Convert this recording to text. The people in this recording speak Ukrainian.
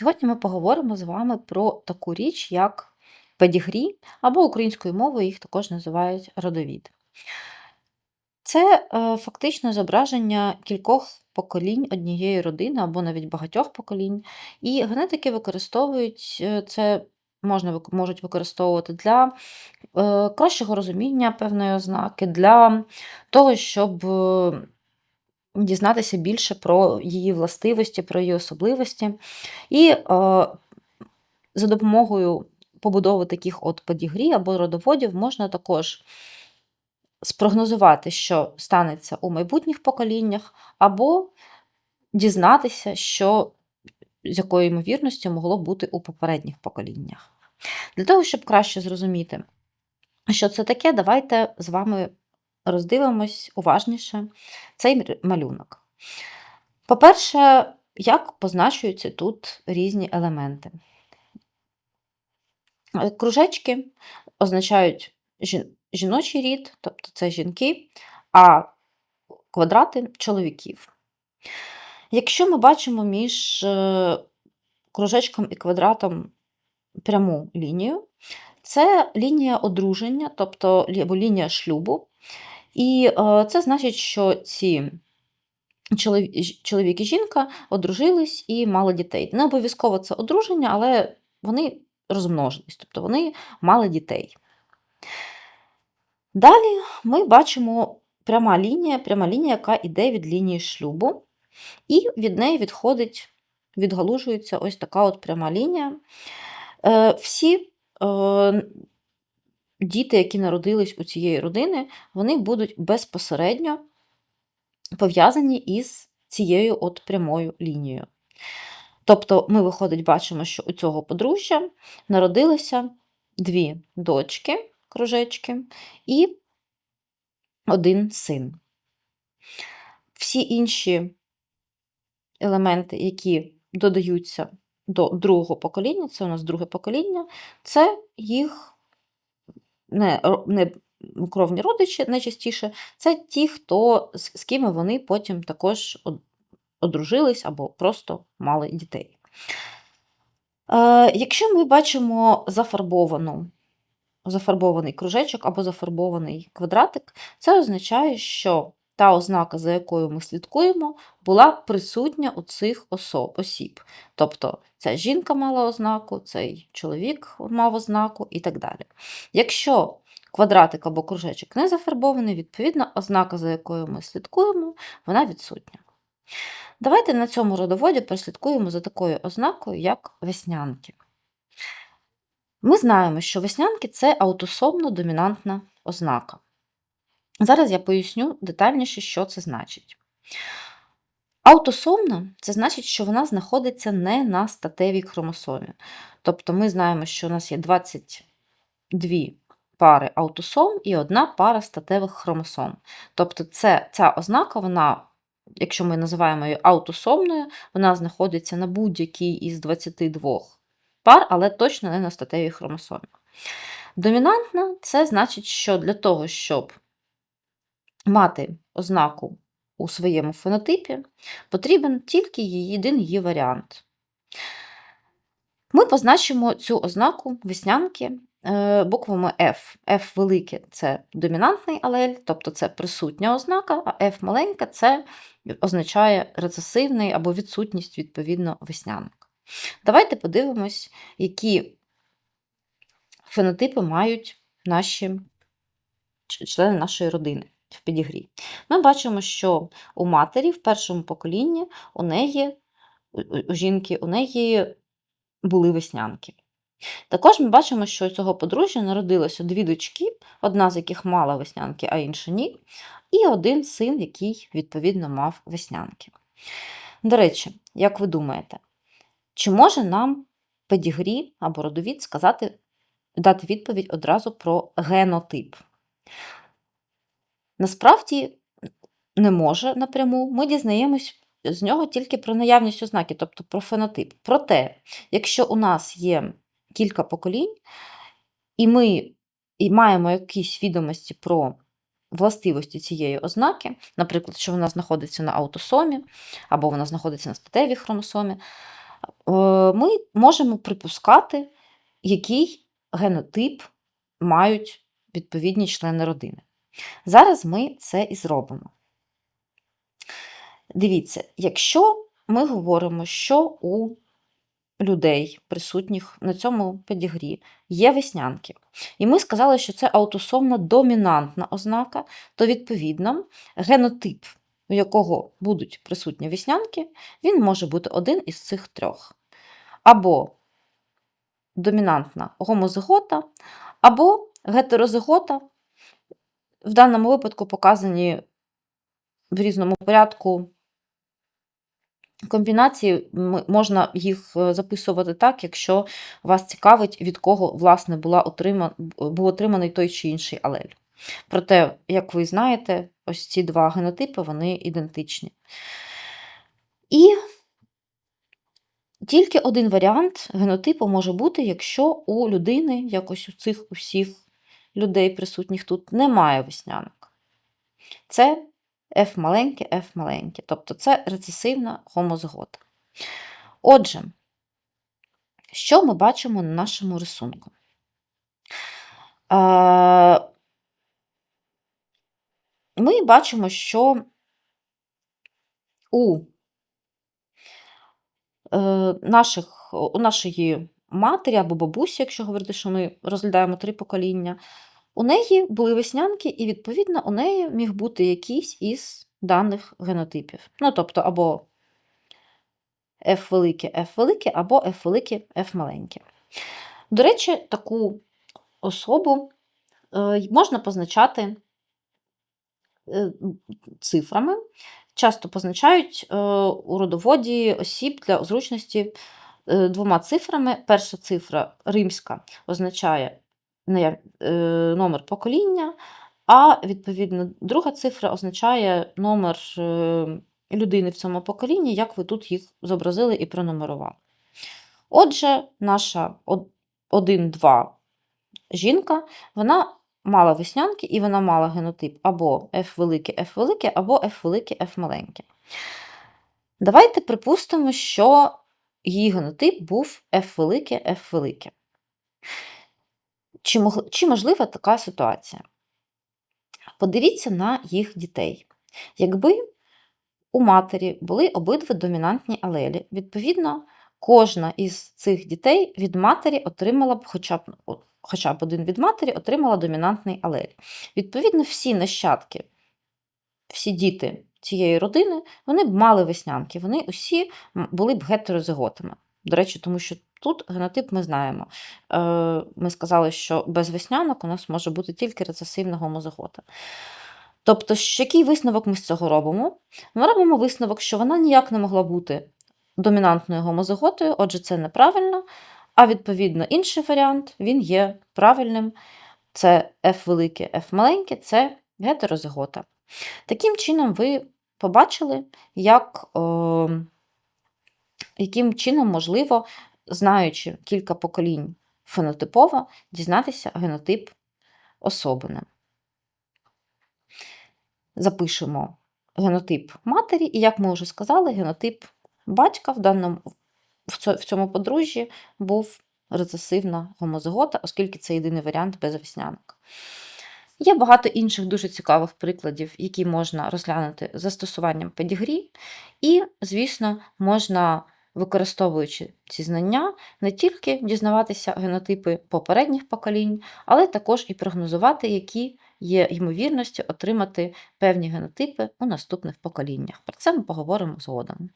Сьогодні ми поговоримо з вами про таку річ, як педігрі, або українською мовою їх також називають родовід. Це е, фактично зображення кількох поколінь однієї родини або навіть багатьох поколінь. І генетики використовують е, це, можна, можуть використовувати для е, кращого розуміння певної ознаки, для того, щоб дізнатися більше про її властивості, про її особливості. І е, за допомогою побудови таких от педігрі або родоводів можна також спрогнозувати, що станеться у майбутніх поколіннях, або дізнатися, що з якою ймовірністю могло бути у попередніх поколіннях. Для того, щоб краще зрозуміти, що це таке, давайте з вами роздивимось уважніше цей малюнок. По-перше, як позначуються тут різні елементи? Е, Кружечки означають жіночий рід, тобто це жінки, а квадрати чоловіків. Якщо ми бачимо між е, кружечком і квадратом пряму лінію, це лінія одруження, тобто або лінія шлюбу. І е, це значить, що ці чоловік і жінка одружились і мали дітей. Не обов'язково це одруження, але вони розмножились, тобто вони мали дітей. Далі ми бачимо пряма лінія, пряма лінія, яка йде від лінії шлюбу, і від неї відходить, відгалужується ось така от пряма лінія. Е, Всі е, діти, які народились у цієї родини, вони будуть безпосередньо пов'язані із цією от прямою лінією. Тобто, ми, виходить, бачимо, що у цього подружжя народилися дві дочки, кружечки, і один син. Всі інші елементи, які додаються до другого покоління, це у нас друге покоління, це їх не, не кровні родичі найчастіше, це ті, хто, з, з ким вони потім також одружились або просто мали дітей. Е, якщо ми бачимо зафарбовану, зафарбований кружечок або зафарбований квадратик, це означає, що та ознака, за якою ми слідкуємо, була присутня у цих осо- осіб. Тобто ця жінка мала ознаку, цей чоловік мав ознаку і так далі. Якщо квадратик або кружечок не зафарбований, відповідно, ознака, за якою ми слідкуємо, вона відсутня. Давайте на цьому родоводі прослідкуємо за такою ознакою, як веснянки. Ми знаємо, що веснянки це аутосомно домінантна ознака. Зараз я поясню детальніше, що це значить. Аутосомна це значить, що вона знаходиться не на статевій хромосомі. Тобто ми знаємо, що у нас є 22 пари аутосом і одна пара статевих хромосом. Тобто це, ця ознака, вона, якщо ми називаємо її аутосомною, вона знаходиться на будь-якій із 22 пар, але точно не на статевій хромосомі. Домінантна це значить, що для того, щоб мати ознаку у своєму фенотипі, потрібен тільки її, один її варіант. Ми позначимо цю ознаку веснянки е, буквами F. F велике це домінантний алель, тобто це присутня ознака, а F маленька це означає рецесивний або відсутність, відповідно, веснянок. Давайте подивимось, які фенотипи мають наші члени нашої родини в підігрі. Ми бачимо, що у матері в першому поколінні у неї, у, жінки, у неї були веснянки. Також ми бачимо, що у цього подружжя народилося дві дочки, одна з яких мала веснянки, а інша ні, і один син, який, відповідно, мав веснянки. До речі, як ви думаєте, чи може нам педігрі або родовід сказати, дати відповідь одразу про генотип? Насправді не може напряму. Ми дізнаємось з нього тільки про наявність ознаки, тобто про фенотип. Проте, якщо у нас є кілька поколінь, і ми і маємо якісь відомості про властивості цієї ознаки, наприклад, що вона знаходиться на аутосомі, або вона знаходиться на статевій хромосомі, е, ми можемо припускати, який генотип мають відповідні члени родини. Зараз ми це і зробимо. Дивіться, якщо ми говоримо, що у людей, присутніх на цьому педігрі, є веснянки, і ми сказали, що це аутосомна домінантна ознака, то відповідно генотип, у якого будуть присутні веснянки, він може бути один із цих трьох. Або домінантна гомозигота, або гетерозигота, в даному випадку показані в різному порядку комбінації, можна їх е, записувати так, якщо вас цікавить, від кого власне була отрима, був отриманий той чи інший алель. Проте, як ви знаєте, ось ці два генотипи вони ідентичні. І тільки один варіант генотипу може бути, якщо у людини, якось у цих усіх людей, присутніх тут, немає веснянок. Це F маленьке, F маленьке. Тобто це рецесивна гомозигота. Отже, що ми бачимо на нашому рисунку? Ми бачимо, що у е, наших, у нашої матері або бабусі, якщо говорити, що ми розглядаємо три покоління, у неї були веснянки, і, відповідно, у неї міг бути якийсь із даних генотипів. Ну, тобто, або F велике, F велике, або F велике, F маленьке. До речі, таку особу е, можна позначати е, цифрами. Часто позначають е, у родоводі осіб для зручності двома цифрами. Перша цифра римська означає е, номер покоління, а відповідно друга цифра означає номер е, людини в цьому поколінні, як ви тут їх зобразили і пронумерували. Отже, наша 1-2 жінка, вона мала веснянки і вона мала генотип або F велике, F велике, або F велике, F маленьке. Давайте припустимо, що її генотип був F велике, F велике. Чи, мог... Чи можлива така ситуація? Подивіться на їх дітей. Якби у матері були обидва домінантні алелі, відповідно, кожна із цих дітей від матері отримала б хоча б хоча б один від матері отримала домінантний алель. Відповідно, всі нащадки, всі діти цієї родини, вони б мали веснянки, вони усі були б гетерозиготами. До речі, тому що тут генотип ми знаємо. Е, Ми сказали, що без веснянок у нас може бути тільки рецесивна гомозигота. Тобто, який висновок ми з цього робимо? Ми робимо висновок, що вона ніяк не могла бути домінантною гомозиготою, отже, це неправильно. А відповідно, інший варіант він є правильним. Це F велике, F маленьке це гетерозигота. Таким чином, ви побачили, як, е, яким чином можливо, знаючи кілька поколінь фенотипово, дізнатися генотип особини. Запишемо генотип матері, і, як ми вже сказали, генотип батька в даному в цьому подружжі був рецесивна гомозигота, оскільки це єдиний варіант без веснянок. Є багато інших дуже цікавих прикладів, які можна розглянути застосуванням педігрі, і, звісно, можна, використовуючи ці знання, не тільки дізнаватися генотипи попередніх поколінь, але також і прогнозувати, які є ймовірності отримати певні генотипи у наступних поколіннях. Про це ми поговоримо згодом.